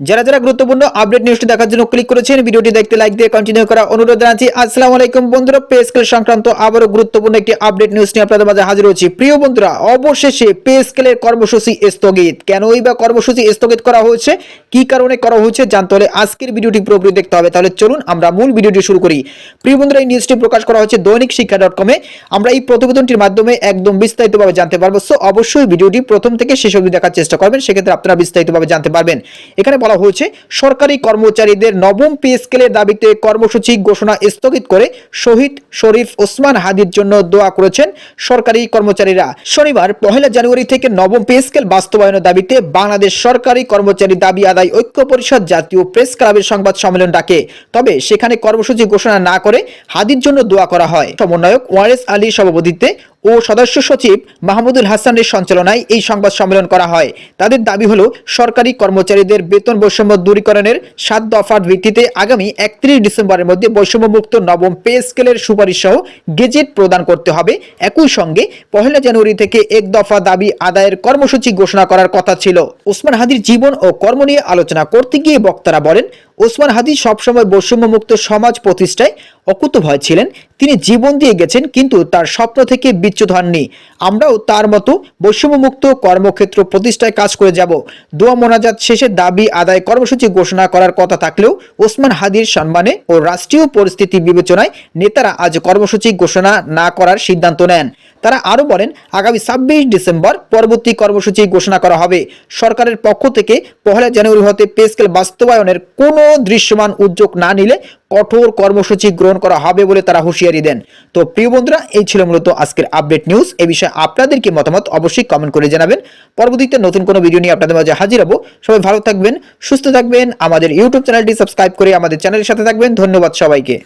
যারা যারা গুরুত্বপূর্ণ আপডেট নিউজটি দেখার জন্য ক্লিক করেছেন, ভিডিওটি দেখতে লাইক দিয়ে কন্টিনিউ করা অনুরোধ জানাচ্ছি। আসসালামু আলাইকুম বন্ধুরা পে স্কেল সংক্রান্ত আবারও গুরুত্বপূর্ণ একটি আপডেট নিউজ নিয়ে আপনাদের মাঝে হাজির হচ্ছি। প্রিয় বন্ধুরা, অবশেষে পে স্কেলের কর্মসূচি স্থগিত। কেনই বা কর্মসূচি স্থগিত করা হয়েছে? কি কারণে করা হয়েছে? জানতে হলে আজকের ভিডিওটি পুরোপুরি দেখতে হবে। তাহলে চলুন আমরা মূল ভিডিওটি শুরু করি। প্রিয় বন্ধুরা, এই নিউজটি প্রকাশ করা হচ্ছে দৈনিক শিক্ষা ডট কমে আমরা এই প্রতিবেদনটির মাধ্যমে একদম বিস্তারিতভাবে জানতে পারব। সো অবশ্যই ভিডিওটি প্রথম থেকে শেষ অবধি দেখার চেষ্টা করবেন। সেক্ষেত্রে আপনারা বিস্তারিতভাবে জানতে পারবেন। এখানে বলা হয়েছে, সরকারি কর্মচারীদের নবম পে স্কেলের দাবিতে কর্মসূচি ঘোষণা স্থগিত করে শহীদ শরীফ ওসমান হাদির জন্য দোয়া করেছেন সরকারি কর্মচারীরা। শনিবার, পহেলা জানুয়ারি থেকে নবম পে স্কেল বাস্তবায়নের দাবিতে বাংলাদেশ সরকারি কর্মচারী দাবি আদায় ঐক্য পরিষদ জাতীয় প্রেস ক্লাবের সংবাদ সম্মেলন ডাকে। তবে সেখানে কর্মসূচি ঘোষণা না করে হাদির জন্য দোয়া করা হয়। সমন্বয়ক ওয়ারেস আলী সভাপতিত্বে ও সদস্য সচিব মাহমুদুল হাসানের সঞ্চালনায় এই সংবাদ সম্মেলন করা হয়। তাদের দাবি হলো, সরকারি কর্মচারীদের বেতন বৈষম্য দূরীকরণের সাত দফার ভিত্তিতে আগামী একত্রিশ ডিসেম্বরের মধ্যে বৈষম্যমুক্ত নবম পে স্কেলের সুপারিশ সহ গেজেট প্রদান করতে হবে। একই সঙ্গে পহেলা জানুয়ারি থেকে এক দফা দাবি আদায়ের কর্মসূচি ঘোষণা করার কথা ছিল। ওসমান হাদির জীবন ও কর্ম নিয়ে আলোচনা করতে গিয়ে বক্তারা বলেন ওসমান হাদি সবসময় বৈষম্যমুক্ত সমাজ প্রতিষ্ঠায় অকুতভয় ছিলেন। তিনি জীবন দিয়ে গেছেন, কিন্তু তার স্বপ্ন থেকে বিচ্যুত হননি। আমরাও তার মতো বৈষম্যমুক্ত কর্মক্ষেত্র প্রতিষ্ঠায় কাজ করে যাব। দোয়া মোনাজাত শেষে দাবি আদায় কর্মসূচি ঘোষণা করার কথা থাকলেও ওসমান হাদির সম্মানে ও রাষ্ট্রীয় পরিস্থিতি বিবেচনায় নেতারা আজ কর্মসূচি ঘোষণা না করার সিদ্ধান্ত নেন। তারা আরও বলেন, আগামী ছাব্বিশ ডিসেম্বর পরবর্তী কর্মসূচি ঘোষণা করা হবে। সরকারের পক্ষ থেকে পহেলা জানুয়ারি হতে পে স্কেল বাস্তবায়নের কোনো দৃশ্যমান উদ্যোগ না নিলে কঠোর কর্মসূচি গ্রহণ করা হবে বলে তারা হুঁশিয়ারি দেন। তো প্রিয় বন্ধুরা, এই ছিল মূলত আজকের আপডেট নিউজ। এ বিষয়ে আপনাদের কি মতামত অবশ্যই কমেন্ট করে জানাবেন। পরবর্তীতে নতুন কোনো ভিডিও নিয়ে আপনাদের মাঝে হাজির হব। সবাই ভালো থাকবেন, সুস্থ থাকবেন। আমাদের ইউটিউব চ্যানেলটি সাবস্ক্রাইব করে আমাদের চ্যানেলের সাথে থাকবেন। ধন্যবাদ সবাইকে।